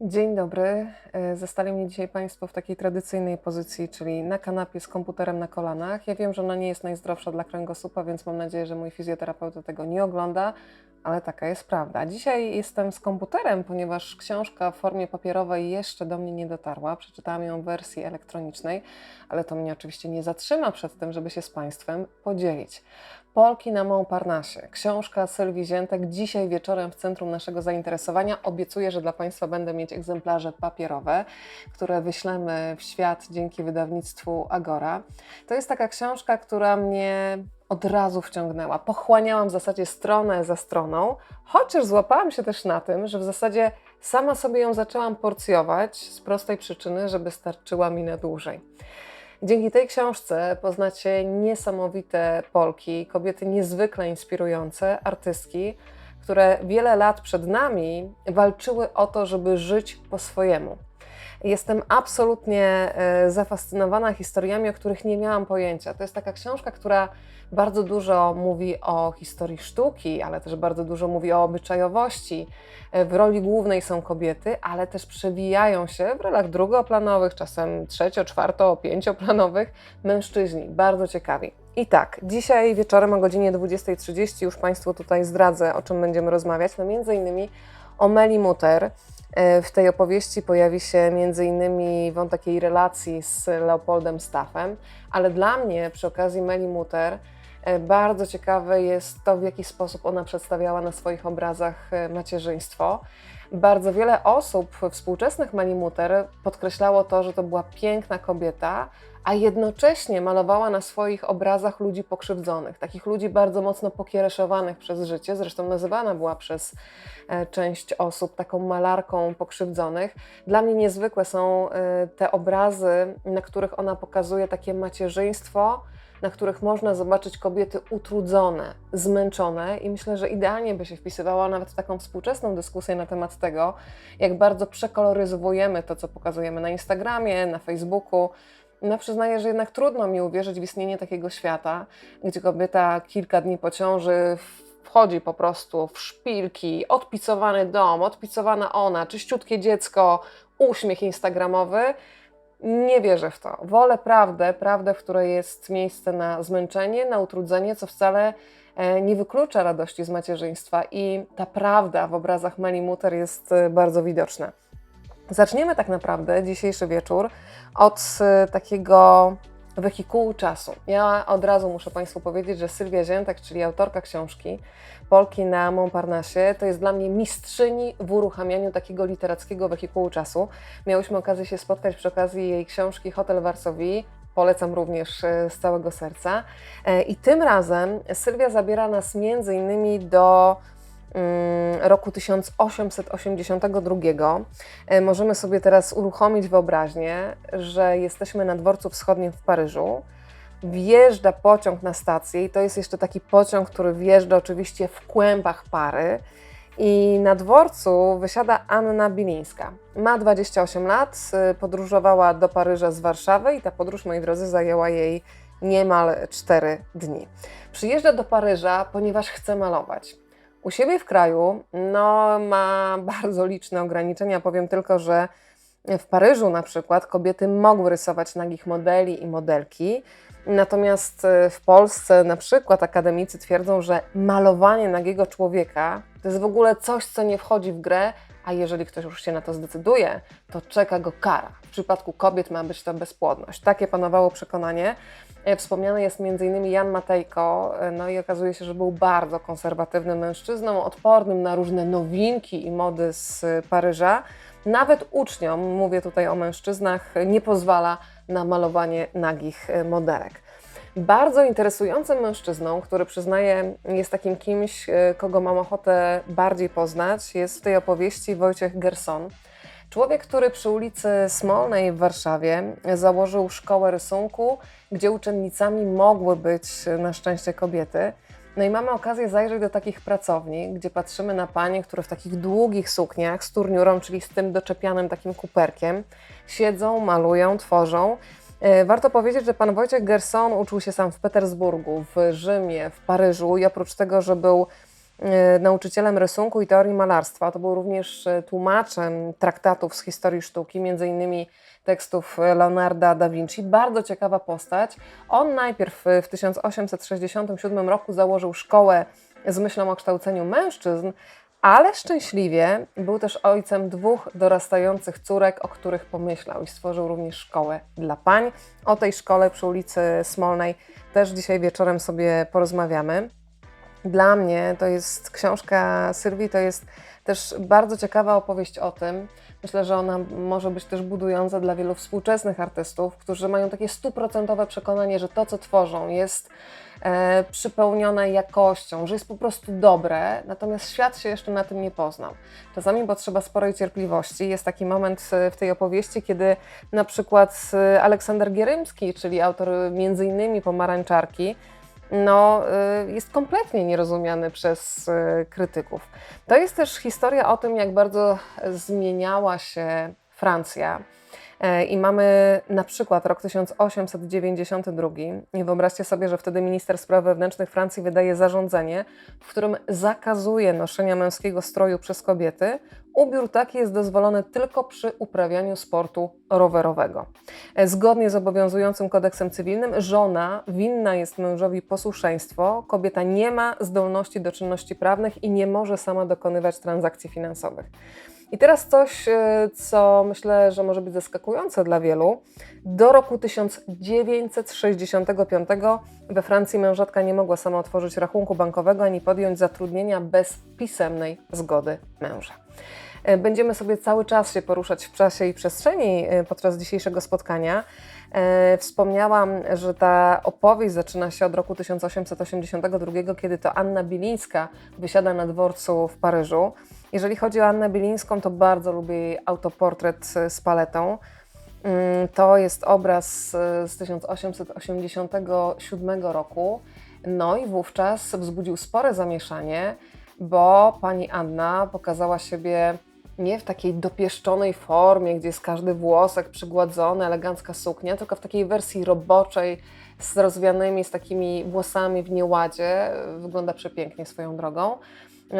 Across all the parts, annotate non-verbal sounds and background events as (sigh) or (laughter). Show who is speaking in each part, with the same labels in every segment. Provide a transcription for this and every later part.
Speaker 1: Dzień dobry. E, Zastali mnie dzisiaj Państwo w takiej tradycyjnej pozycji, czyli na kanapie z komputerem na kolanach. Ja wiem, że ona nie jest najzdrowsza dla kręgosłupa, więc mam nadzieję, że mój fizjoterapeuta tego nie ogląda, ale taka jest prawda. Dzisiaj jestem z komputerem, ponieważ książka w formie papierowej jeszcze do mnie nie dotarła. Przeczytałam ją w wersji elektronicznej, ale to mnie oczywiście nie zatrzyma przed tym, żeby się z Państwem podzielić. Polki na Montparnasse. Książka Sylwii Ziętek dzisiaj wieczorem w centrum naszego zainteresowania. Obiecuję, że dla Państwa będę mieć egzemplarze papierowe, które wyślemy w świat dzięki wydawnictwu Agora. To jest taka książka, która mnie od razu wciągnęła. Pochłaniałam w zasadzie stronę za stroną, chociaż złapałam się też na tym, że w zasadzie sama sobie ją zaczęłam porcjować z prostej przyczyny, żeby starczyła mi na dłużej. Dzięki tej książce poznacie niesamowite Polki, kobiety niezwykle inspirujące, artystki, które wiele lat przed nami walczyły o to, żeby żyć po swojemu. Jestem absolutnie e, zafascynowana historiami, o których nie miałam pojęcia. To jest taka książka, która bardzo dużo mówi o historii sztuki, ale też bardzo dużo mówi o obyczajowości. E, W roli głównej są kobiety, ale też przewijają się w rolach drugoplanowych, czasem trzecio, czwarto, pięcioplanowych mężczyźni. Bardzo ciekawi. I tak, dzisiaj wieczorem o godzinie 20.30 już Państwu tutaj zdradzę, o czym będziemy rozmawiać. No między innymi o Meli Mutter. E, W tej opowieści pojawi się innymi wątek jej relacji z Leopoldem Staffem, ale dla mnie przy okazji Meli Mutter e, bardzo ciekawe jest to, w jaki sposób ona przedstawiała na swoich obrazach e, macierzyństwo. Bardzo wiele osób współczesnych Meli Mutter podkreślało to, że to była piękna kobieta, a jednocześnie malowała na swoich obrazach ludzi pokrzywdzonych, takich ludzi bardzo mocno pokiereszowanych przez życie. Zresztą nazywana była przez e, część osób taką malarką pokrzywdzonych. Dla mnie niezwykłe są e, te obrazy, na których ona pokazuje takie macierzyństwo, na których można zobaczyć kobiety utrudzone, zmęczone i myślę, że idealnie by się wpisywała nawet w taką współczesną dyskusję na temat tego, jak bardzo przekoloryzowujemy to, co pokazujemy na Instagramie, na Facebooku. No przyznaję, że jednak trudno mi uwierzyć w istnienie takiego świata, gdzie kobieta kilka dni po ciąży wchodzi po prostu w szpilki, odpicowany dom, odpicowana ona, czyściutkie dziecko, uśmiech instagramowy. Nie wierzę w to. Wolę prawdę, prawdę, w której jest miejsce na zmęczenie, na utrudzenie, co wcale e, nie wyklucza radości z macierzyństwa. I ta prawda w obrazach Meli Mutter jest e, bardzo widoczna. Zaczniemy tak naprawdę dzisiejszy wieczór od e, takiego wehikułu czasu. Ja od razu muszę Państwu powiedzieć, że Sylwia Ziętek, czyli autorka książki Polki na Montparnasse, to jest dla mnie mistrzyni w uruchamianiu takiego literackiego wehikułu czasu. Miałyśmy okazję się spotkać przy okazji jej książki Hotel Varsovie. Polecam również e, z całego serca. E, I tym razem Sylwia zabiera nas między innymi do roku 1882. E, Możemy sobie teraz uruchomić wyobraźnię, że jesteśmy na dworcu wschodnim w Paryżu. Wjeżdża pociąg na stację i to jest jeszcze taki pociąg, który wjeżdża oczywiście w kłębach pary. I na dworcu wysiada Anna Bilińska. Ma 28 lat, y, podróżowała do Paryża z Warszawy i ta podróż, moi drodzy, zajęła jej niemal 4 dni. Przyjeżdża do Paryża, ponieważ chce malować. U siebie w kraju no, ma (laughs) bardzo liczne ograniczenia. Powiem tylko, że w Paryżu na przykład kobiety mogły rysować nagich modeli i modelki, natomiast e, w Polsce na przykład akademicy twierdzą, że malowanie nagiego człowieka to jest w ogóle coś, co nie wchodzi w grę, a jeżeli ktoś już się na to zdecyduje, to czeka go kara. W przypadku kobiet ma być to bezpłodność. Takie panowało przekonanie. E, Wspomniany jest m.in. Jan Matejko, e, no i okazuje się, że był bardzo konserwatywnym mężczyzną, odpornym na różne nowinki i mody z Paryża. Nawet uczniom, mówię tutaj o mężczyznach, nie pozwala na malowanie nagich e, modelek. Bardzo interesującym mężczyzną, który przyznaję jest takim kimś, e, kogo mam ochotę bardziej poznać, jest w tej opowieści Wojciech Gerson. Człowiek, który przy ulicy Smolnej w Warszawie założył szkołę rysunku, gdzie uczennicami mogły być e, na szczęście kobiety. No i mamy okazję zajrzeć do takich pracowni, gdzie patrzymy na panie, które w takich długich sukniach z turniurą, czyli z tym doczepianym takim kuperkiem, siedzą, malują, tworzą. E, Warto powiedzieć, że pan Wojciech Gerson uczył się sam w Petersburgu, w Rzymie, w Paryżu i oprócz tego, że był e, nauczycielem rysunku i teorii malarstwa. To był również e, tłumaczem traktatów z historii sztuki, między innymi tekstów Leonarda da Vinci. Bardzo ciekawa postać. On najpierw w 1867 roku założył szkołę z myślą o kształceniu mężczyzn, ale szczęśliwie był też ojcem dwóch dorastających córek, o których pomyślał i stworzył również szkołę dla pań. O tej szkole przy ulicy Smolnej też dzisiaj wieczorem sobie porozmawiamy. Dla mnie to jest książka Sylwii, to jest też bardzo ciekawa opowieść o tym. Myślę, że ona może być też budująca dla wielu współczesnych artystów, którzy mają takie stuprocentowe przekonanie, że to, co tworzą, jest e, przypełnione jakością, że jest po prostu dobre, natomiast świat się jeszcze na tym nie poznał. Czasami potrzeba sporej cierpliwości. Jest taki moment e, w tej opowieści, kiedy na przykład Aleksander Gierymski, czyli autor między innymi Pomarańczarki, no, y, jest kompletnie nierozumiany przez y, krytyków. To jest też historia o tym, jak bardzo zmieniała się Francja. E, I mamy na przykład rok 1892. I wyobraźcie sobie, że wtedy minister spraw wewnętrznych Francji wydaje zarządzenie, w którym zakazuje noszenia męskiego stroju przez kobiety. Ubiór taki jest dozwolony tylko przy uprawianiu sportu rowerowego. Zgodnie z obowiązującym kodeksem cywilnym, żona winna jest mężowi posłuszeństwo, kobieta nie ma zdolności do czynności prawnych i nie może sama dokonywać transakcji finansowych. I teraz coś, e, co myślę, że może być zaskakujące dla wielu. Do roku 1965 we Francji mężatka nie mogła sama otworzyć rachunku bankowego ani podjąć zatrudnienia bez pisemnej zgody męża. E, Będziemy sobie cały czas się poruszać w czasie i przestrzeni e, podczas dzisiejszego spotkania. E, Wspomniałam, że ta opowieść zaczyna się od roku 1882, kiedy to Anna Bilińska wysiada na dworcu w Paryżu. Jeżeli chodzi o Annę Bilińską, to bardzo lubię jej autoportret z paletą. Mm, To jest obraz z 1887 roku. No i wówczas wzbudził spore zamieszanie, bo pani Anna pokazała siebie nie w takiej dopieszczonej formie, gdzie jest każdy włosek przygładzony, elegancka suknia, tylko w takiej wersji roboczej, z rozwianymi, z takimi włosami w nieładzie. Wygląda przepięknie swoją drogą.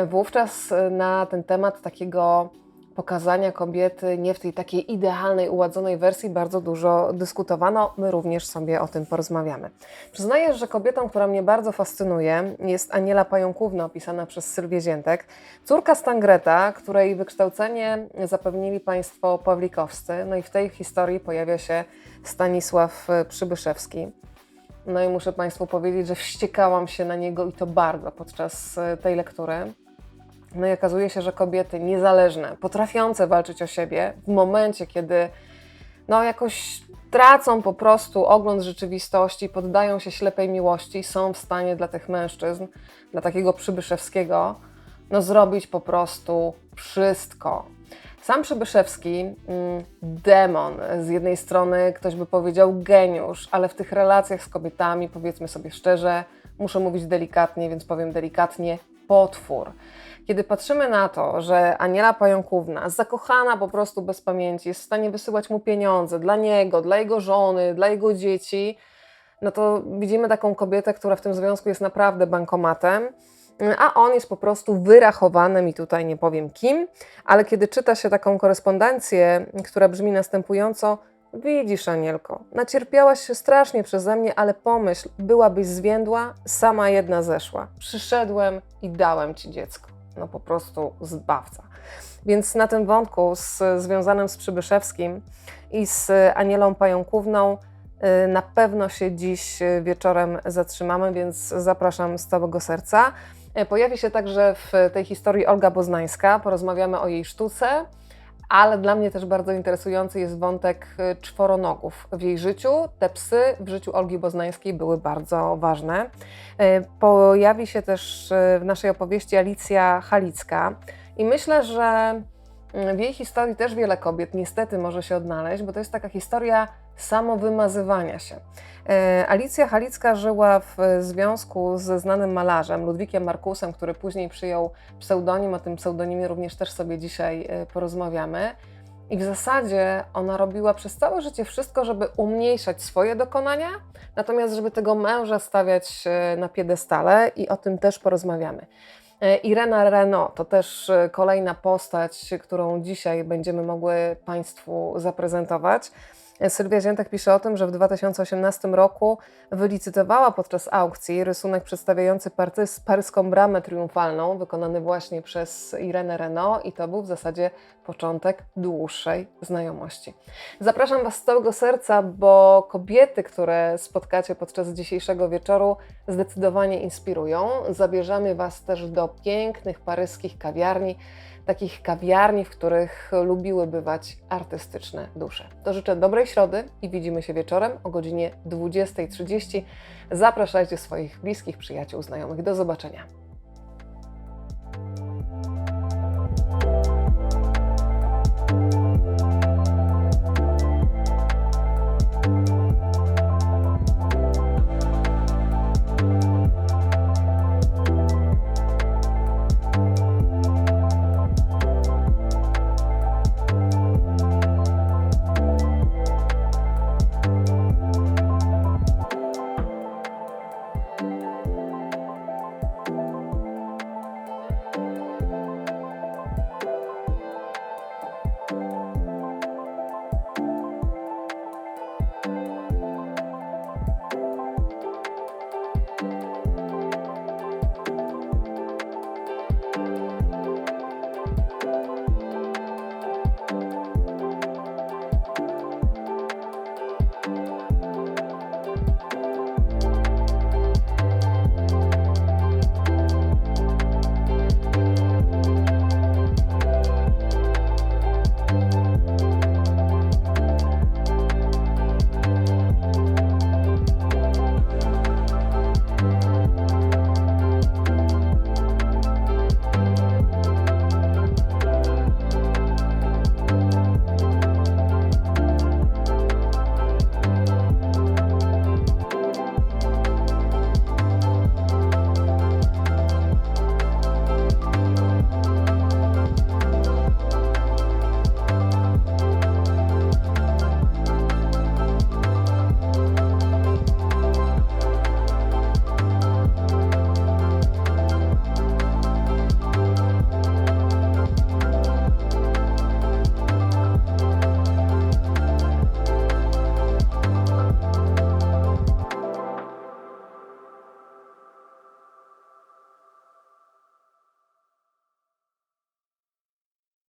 Speaker 1: Wówczas na ten temat takiego pokazania kobiety nie w tej takiej idealnej, uładzonej wersji bardzo dużo dyskutowano. My również sobie o tym porozmawiamy. Przyznaję, że kobietą, która mnie bardzo fascynuje, jest Aniela Pająkówna, opisana przez Sylwię Ziętek, córka Stangreta, której wykształcenie zapewnili państwo Pawlikowscy. No i w tej historii pojawia się Stanisław e, Przybyszewski. No i muszę Państwu powiedzieć, że wściekałam się na niego i to bardzo podczas e, tej lektury. No i okazuje się, że kobiety niezależne, potrafiące walczyć o siebie w momencie, kiedy no jakoś tracą po prostu ogląd rzeczywistości, poddają się ślepej miłości, są w stanie dla tych mężczyzn, dla takiego Przybyszewskiego, no zrobić po prostu wszystko. Sam Przybyszewski, mm, demon, z jednej strony ktoś by powiedział geniusz, ale w tych relacjach z kobietami, powiedzmy sobie szczerze, muszę mówić delikatnie, więc powiem delikatnie, potwór. Kiedy patrzymy na to, że Aniela Pająkówna, zakochana po prostu bez pamięci, jest w stanie wysyłać mu pieniądze dla niego, dla jego żony, dla jego dzieci, no to widzimy taką kobietę, która w tym związku jest naprawdę bankomatem, a on jest po prostu wyrachowanym i tutaj nie powiem kim, ale kiedy czyta się taką korespondencję, która brzmi następująco, Widzisz, Anielko, nacierpiałaś się strasznie przeze mnie, ale pomyśl, byłabyś zwiędła, sama jedna zeszła. Przyszedłem i dałem ci dziecko. No po prostu zbawca. Więc na tym wątku z, związanym z Przybyszewskim i z Anielą Pająkówną y, na pewno się dziś wieczorem zatrzymamy, więc zapraszam z całego serca. Y, Pojawi się także w tej historii Olga Boznańska, porozmawiamy o jej sztuce, ale dla mnie też bardzo interesujący jest wątek y, czworonogów w jej życiu. Te psy w życiu Olgi Boznańskiej były bardzo ważne. Y, Pojawi się też y, w naszej opowieści Alicja Halicka i myślę, że mm, w jej historii też wiele kobiet niestety może się odnaleźć, bo to jest taka historia samowymazywania się. E, Alicja Halicka żyła w związku ze znanym malarzem Ludwikiem Markusem, który później przyjął pseudonim. O tym pseudonimie również też sobie dzisiaj e, porozmawiamy. I w zasadzie ona robiła przez całe życie wszystko, żeby umniejszać swoje dokonania, natomiast żeby tego męża stawiać e, na piedestale i o tym też porozmawiamy. E, Irena Renault to też e, kolejna postać, którą dzisiaj będziemy mogły Państwu zaprezentować. Sylwia Ziętek pisze o tym, że w 2018 roku wylicytowała podczas aukcji rysunek przedstawiający paryską bramę triumfalną, wykonany właśnie przez Irenę Renault i to był w zasadzie początek dłuższej znajomości. Zapraszam Was z całego serca, bo kobiety, które spotkacie podczas dzisiejszego wieczoru, zdecydowanie inspirują. Zabierzemy Was też do pięknych paryskich kawiarni, takich kawiarni, w których lubiły bywać artystyczne dusze. To życzę dobrej środy i widzimy się wieczorem o godzinie 20.30. Zapraszajcie swoich bliskich, przyjaciół, znajomych. Do zobaczenia.